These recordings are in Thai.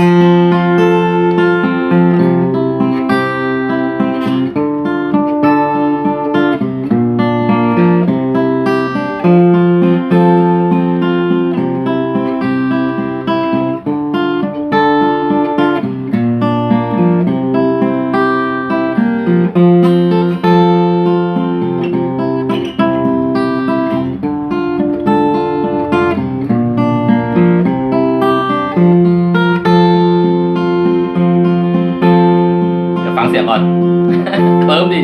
เดี๋ ก่อนเพิ่มดิ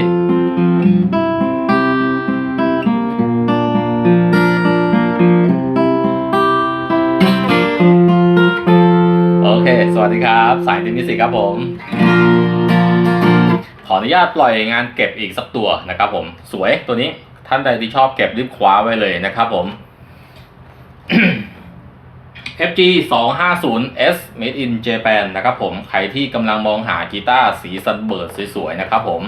โอเค สวัสดีครับ สายติมิสิครับผม ขออนุญาตปล่อยงานเก็บอีกสักตัวนะครับผม สวยตัวนี้ท่านใดที่ชอบเก็บรีบคว้าไว้เลยนะครับผม FG 250 S Made in Japan นะครับผมใครที่กำลังมองหากีตาร์สีซันเบิร์ดสวยๆนะครับผม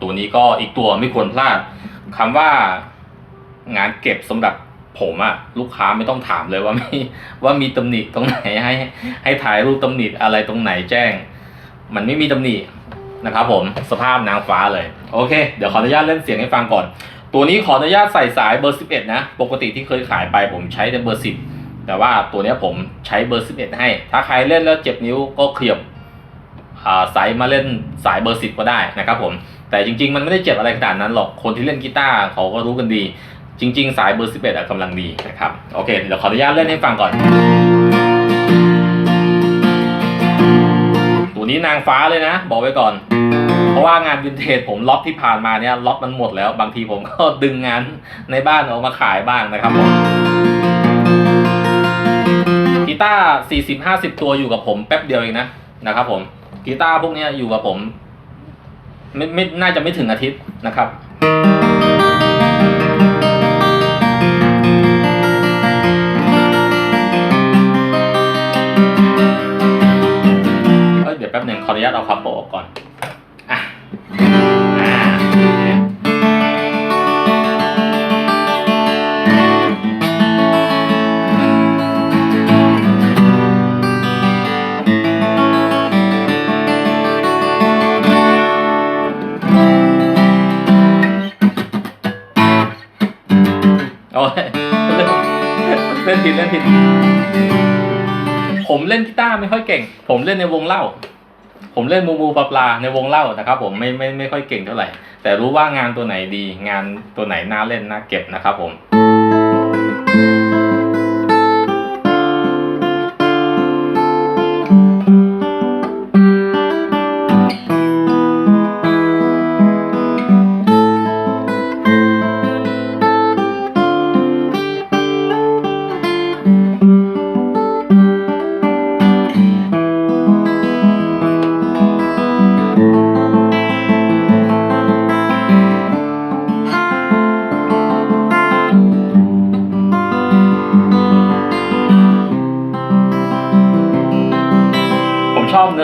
ตัวนี้ก็อีกตัวไม่ควรพลาดคำว่างานเก็บสำหรับผมอะลูกค้าไม่ต้องถามเลยว่ามีว่ามีตำหนิตรงไหนให้ให้ถ่ายรูปตำหนิอะไรตรงไหนแจ้ง มันไม่มีตำหนินะครับผมสภาพนางฟ้าเลยโอเค เดี๋ยวขออนุญาตเล่นเสียงให้ฟังก่อน ตัวนี้ขออนุญาตใส่สายเบอร์ 11 นะ ปกติที่เคยขายไปผมใช้แต่เบอร์ 10 แต่ว่าตัวนี้ผมใช้เบอร์ 11 ให้ ถ้าใครเล่นแล้วเจ็บนิ้วก็เขยับอ่าสายมาเล่นสายเบอร์ 10 ก็ได้นะครับผม แต่จริง ๆ มันไม่ได้เจ็บอะไรขนาดนั้นหรอก คนที่เล่นกีตาร์เขาก็รู้กันดี จริง ๆ สายเบอร์ 11อะกำลังดีนะครับ โอเค เดี๋ยวขออนุญาตเล่นให้ฟังก่อน ตัวนี้นางฟ้าเลยนะ บอกไว้ก่อนเพราะว่างานวินเทจผมล็อตที่ผ่านมาเนี่ยล็อตมันหมดแล้ว บางทีผมก็ดึงงานในบ้านออกมาขายบ้างนะครับผม ตาร์สี่สิบห้าสิบตัวอยู่กับผมแป๊บเดียวเองนะนะครับ ผมกีตาร์พวกนี้อยู่กับผมไม่ไม่น่าจะไม่ถึงอาทิตย์นะครับเอ้ยเดี๋ยวแป๊บหนึ่งขออนุญาตเอาคัพโปออกก่อน นผิดเล่นผิด ผมเล่นกีตาร์ไม่ค่อยเก่ง ผมเล่นในวงเล่า ผมเล่นมูมูปลาปลาในวงเล่านะครับ ผมไม่ไม่ไม่ค่อยเก่งเท่าไหร่ แต่รู้ว่างานตัวไหนดี งานตัวไหนน่าเล่นน่าเก็บนะครับผม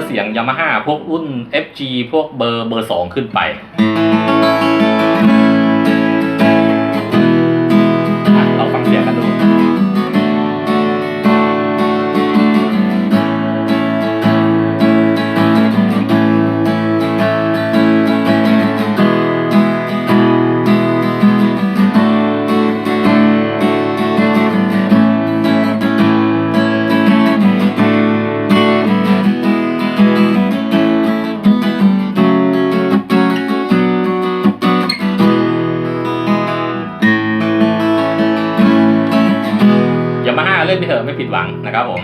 เสียงยามาฮ่าพวกรุ่น FG พวกเบอร์เบอร์สองขึ้นไป เล่นไปเถอะไม่ผิดหวังนะครับผม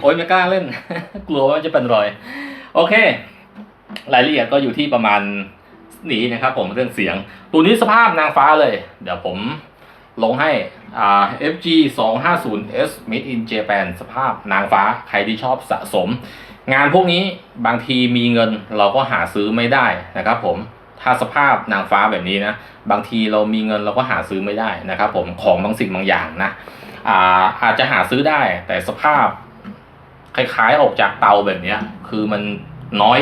โอ๊ยไม่กล้าเล่น กลัวว่าจะเป็นรอย โอเค รายละเอียดก็อยู่ที่ประมาณนี้นะครับผมเรื่องเสียง ตัวนี้สภาพนางฟ้าเลย เดี๋ยวผม ลงให้อ่า FG 250 S Made in Japan สภาพนางฟ้าใครที่ชอบสะสม งานพวกนี้บางทีมีเงินเราก็หาซื้อไม่ได้นะครับผมถ้าสภาพนางฟ้าแบบนี้นะ บางทีเรามีเงินเราก็หาซื้อไม่ได้นะครับผมของบางสิ่งบางอย่างนะอ่าอาจจะหาซื้อได้แต่สภาพ คล้ายๆออกจากเตาแบบนี้คือมันน้อย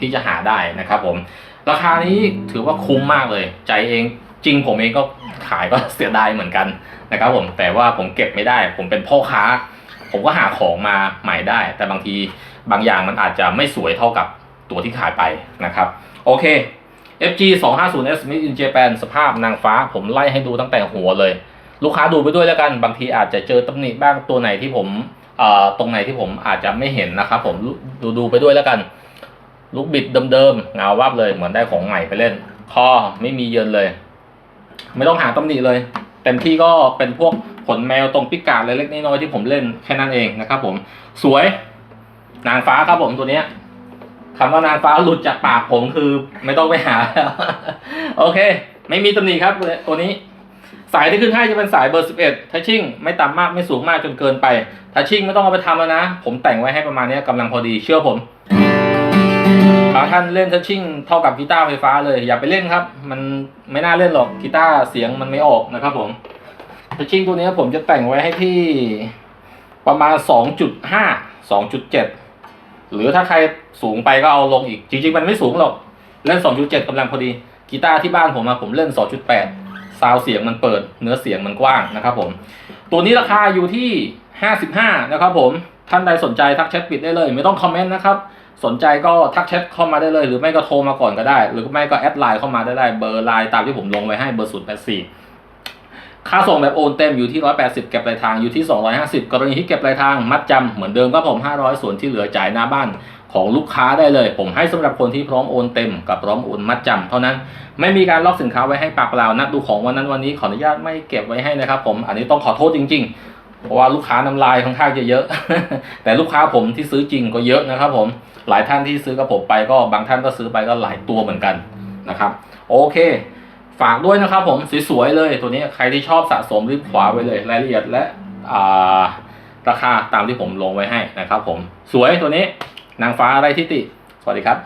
ที่จะหาได้นะครับผม ราคานี้ถือว่าคุ้มมากเลย ใจเอง จริงผมเองก็ขายก็เสียดายเหมือนกันนะครับผมแต่ว่าผมเก็บไม่ได้ ผมเป็นพ่อค้า ผมก็หาของมาใหม่ได้ แต่บางทีบางอย่างมันอาจจะไม่สวยเท่ากับตัวที่ขายไปนะครับ โอเค FG 250S Made in Japan สภาพนางฟ้าผมไล่ให้ดูตั้งแต่หัวเลย ลูกค้าดูไปด้วยแล้วกัน บางทีอาจจะเจอตำหนิบ้างตัวไหนที่ผมเอ่อตรงไหนที่ผมอาจจะไม่เห็นนะครับผมดูดูไปด้วยแล้วกันลูกบิดเดิมๆเงาวับเลยเหมือนได้ของใหม่ไปเล่นคอไม่มีเยินเลย ไม่ต้องหาตำหนิเลยเต็มที่ก็เป็นพวกขนแมวตรงปิกาดเล็กๆน้อยๆที่ผมเล่นแค่นั้นเองนะครับผมสวยนางฟ้าครับผมตัวเนี้ยคำว่านางฟ้าหลุดจากปากผมคือไม่ต้องไปหาแล้วโอเค ไม่มีตำหนิครับตัวนี้ สายที่ขึ้นให้จะเป็นสายเบอร์ 11ทัชชิ่งไม่ต่ำมากไม่สูงมากจนเกินไปทัชชิ่งไม่ต้องเอาไปทำแล้วนะ ผมแต่งไว้ให้ประมาณนี้กำลังพอดีเชื่อผม บางท่านเล่นทัชชิ่งเท่ากับกีตาร์ไฟฟ้าเลยอย่าไปเล่นครับ มันไม่น่าเล่นหรอกกีตาร์เสียงมันไม่ออกนะครับผมทัชชิ่งตัวนี้ผมจะแต่งไว้ให้ที่ประมาณ 2.5 2.7 หรือถ้าใครสูงไปก็เอาลงอีก จริง ๆ มันไม่สูงหรอก เล่น 2.7กำลังพอดีกีตาร์ที่บ้านผมอะผมเล่น 2.8 ซาวเสียงมันเปิด เนื้อเสียงมันกว้างนะครับผม ตัวนี้ราคาอยู่ที่ 55 นะครับผม ท่านใดสนใจทักแชทปิดได้เลย ไม่ต้องคอมเมนต์นะครับ สนใจก็ทักแชทเข้ามาได้เลย หรือไม่ก็โทรมาก่อนก็ได้ หรือไม่ก็แอดไลน์เข้ามาได้เบอร์ไลน์ตามที่ผมลงไว้ให้เบอร์ศูนย์แปดสี่ค่าส่งแบบโอนเต็มอยู่ที่ 180 เก็บปลายทางอยู่ที่ 250 กรณีที่เก็บปลายทางมัดจำเหมือนเดิมก็ผม 500 ส่วนที่เหลือจ่ายหน้าบ้านของลูกค้าได้เลย ผมให้สำหรับคนที่พร้อมโอนเต็มกับพร้อมโอนมัดจำเท่านั้นไม่มีการล็อกสินค้าไว้ให้ปากเปล่านัดดูของวันนั้นวันนี้ขออนุญาตไม่เก็บไว้ให้นะครับผมอันนี้ต้องขอโทษจริง ๆ เพราะว่าลูกค้าน้ำลายค่อนข้างจะเยอะ แต่ลูกค้าผมที่ซื้อจริงก็เยอะนะครับ ผมหลายท่านที่ซื้อกับผมไปก็บางท่านก็ซื้อไปก็หลายตัวเหมือนกันนะครับ โอเค ฝากด้วยนะครับ ผมสวยๆเลยตัวนี้ใครที่ชอบสะสมรีบขวาไว้เลยรายละเอียดและาราคาตามที่ผมลงไว้ให้นะครับ ผมสวยตัวนี้นางฟ้าไรทิติ สวัสดีครับ